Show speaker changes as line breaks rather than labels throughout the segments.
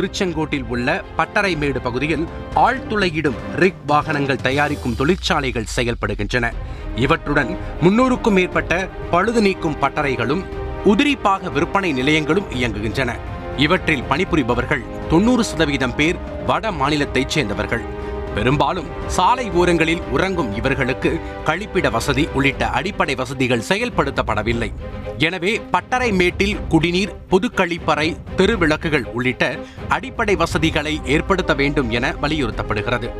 திருச்செங்கோட்டில் உள்ள பட்டறைமேடு பகுதியில் ஆழ்துளையிடும் ரிக் வாகனங்கள் தயாரிக்கும் தொழிற்சாலைகள் செயல்படுகின்றன. இவற்றுடன் முன்னூறுக்கும் மேற்பட்ட பழுது நீக்கும் பட்டறைகளும் உதிரிப்பாக விற்பனை நிலையங்களும் இயங்குகின்றன. இவற்றில் பணிபுரிபவர்கள் தொண்ணூறு சதவீதம் பேர் வட மாநிலத்தைச் சேர்ந்தவர்கள். பெரும்பாலும் சாலை ஓரங்களில் உறங்கும் இவர்களுக்கு கழிப்பிட வசதி உள்ளிட்ட அடிப்படை வசதிகள் செயல்படுத்தப்படவில்லை. எனவே பட்டறை மேட்டில் குடிநீர் பொது கழிப்பறை தெருவிளக்குகள் உள்ளிட்ட அடிப்படை வசதிகளை ஏற்படுத்த வேண்டும் என வலியுறுத்தப்படுகிறது.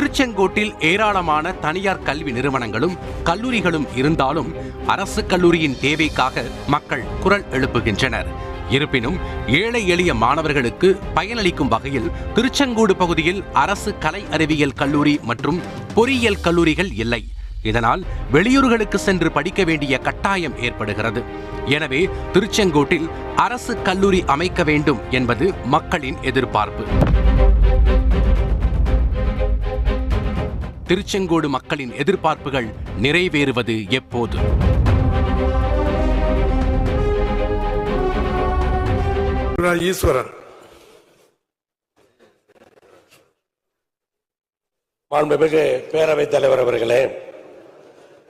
திருச்செங்கோட்டில் ஏராளமான தனியார் கல்வி நிறுவனங்களும் கல்லூரிகளும் இருந்தாலும் அரசு கல்லூரியின் தேவைக்காக மக்கள் குரல் எழுப்புகின்றனர். இருப்பினும் ஏழை எளிய மாணவர்களுக்கு பயனளிக்கும் வகையில் திருச்செங்கோடு பகுதியில் அரசு கலை அறிவியல் கல்லூரி மற்றும் பொறியியல் கல்லூரிகள் இல்லை. இதனால் வெளியூர்களுக்கு சென்று படிக்க வேண்டிய கட்டாயம் ஏற்படுகிறது. எனவே திருச்செங்கோட்டில் அரசு கல்லூரி அமைக்க வேண்டும் என்பது மக்களின் எதிர்பார்ப்பு. திருச்செங்கோடு மக்களின் எதிர்பார்ப்புகள் நிறைவேறுவது எப்போது?
ஈஸ்வரன்.
மாண்புமிகு பேரவைத் தலைவர் அவர்களே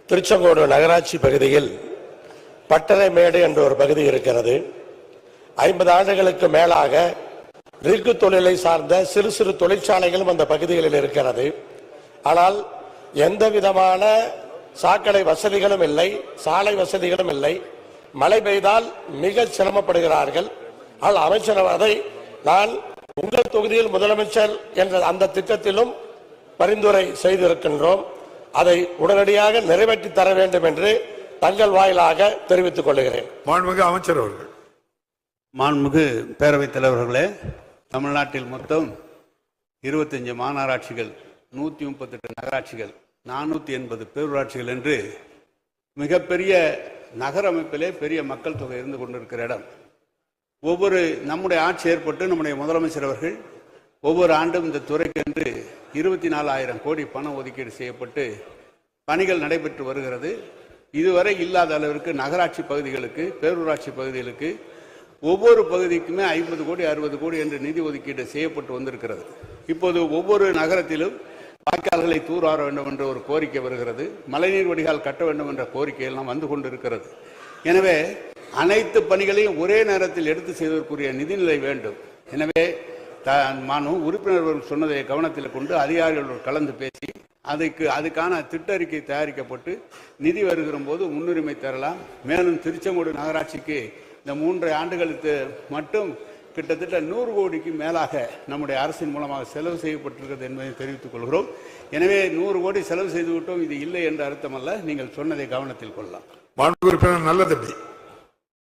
திருச்செங்கோடு நகராட்சி பகுதியில் பட்டறைமேடு என்ற ஒரு பகுதி இருக்கிறது. ஐம்பது ஆண்டுகளுக்கு மேலாக ரிக்கு தொழிலை சார்ந்த சிறு சிறு தொழிற்சாலைகளும் அந்த பகுதிகளில் இருக்கிறது. ஆனால் எந்த விதமான சாக்கடை வசதிகளும் இல்லை சாலை வசதிகளும் இல்லை. மழை பெய்தால் மிக சிரமப்படுகிறார்கள். ஆனால் அமைச்சர் அதை நான் உங்கள் தொகுதியில் முதலமைச்சர் என்ற அந்த திட்டத்திலும் பரிந்துரை செய்திருக்கின்றோம். அதை உடனடியாக நிறைவேற்றி தர வேண்டும் என்று தங்கள் வாயிலாக தெரிவித்துக் கொள்கிறேன்.
மாண்புமிகு அமைச்சர் அவர்கள்.
மாண்புமிகு பேரவைத் தலைவர்களே தமிழ்நாட்டில் மொத்தம் இருபத்தஞ்சு மாநகராட்சிகள் நூற்றி முப்பத்தெட்டு நகராட்சிகள் நானூற்றி எண்பது பேரூராட்சிகள் என்று மிகப்பெரிய நகர அமைப்பிலே பெரிய மக்கள் தொகை இருந்து கொண்டிருக்கிற இடம். ஒவ்வொரு நம்முடைய ஆட்சி ஏற்பட்டு நம்முடைய முதலமைச்சர் அவர்கள் ஒவ்வொரு ஆண்டும் இந்த துறைக்கென்று இருபத்தி நாலாயிரம் கோடி பணம் ஒதுக்கீடு செய்யப்பட்டு பணிகள் நடைபெற்று வருகிறது. இதுவரை இல்லாத அளவிற்கு நகராட்சி பகுதிகளுக்கு பேரூராட்சி பகுதிகளுக்கு ஒவ்வொரு பகுதிக்குமே ஐம்பது கோடி அறுபது கோடி என்று நிதி ஒதுக்கீடு செய்யப்பட்டு வந்திருக்கிறது. இப்போது ஒவ்வொரு நகரத்திலும் வாய்க்கால்களை தூராற வேண்டும் என்ற ஒரு கோரிக்கை வருகிறது. மழைநீர் வடிகால் கட்ட வேண்டும் என்ற கோரிக்கை எல்லாம் வந்து கொண்டிருக்கிறது. எனவே அனைத்து பணிகளையும் ஒரே நேரத்தில் எடுத்து செய்வதற்குரிய நிதிநிலை வேண்டும். எனவே த மானு உறுப்பினர்கள் சொன்னதை கவனத்தில் கொண்டு அதிகாரிகளோடு கலந்து பேசி அதுக்கு அதுக்கான திட்டறிக்கை தயாரிக்கப்பட்டு நிதி வருகிற போது முன்னுரிமை தரலாம். மேலும் திருச்செங்கோடு நகராட்சிக்கு இந்த மூன்று ஆண்டுகளுக்கு மட்டும் கிட்டத்தட்ட நூறு கோடிக்கு மேலாக நம்முடைய அரசின் மூலமாக செலவு செய்யப்பட்டிருக்கிறது என்பதை தெரிவித்துக் கொள்கிறோம். எனவே நூறு கோடி செலவு செய்து விட்டோம் இது இல்லை என்ற அர்த்தமல்ல. நீங்கள் சொன்னதை கவனத்தில் கொள்ளலாம்.
மாண்புமிகு உறுப்பினர் நல்ல தம்பி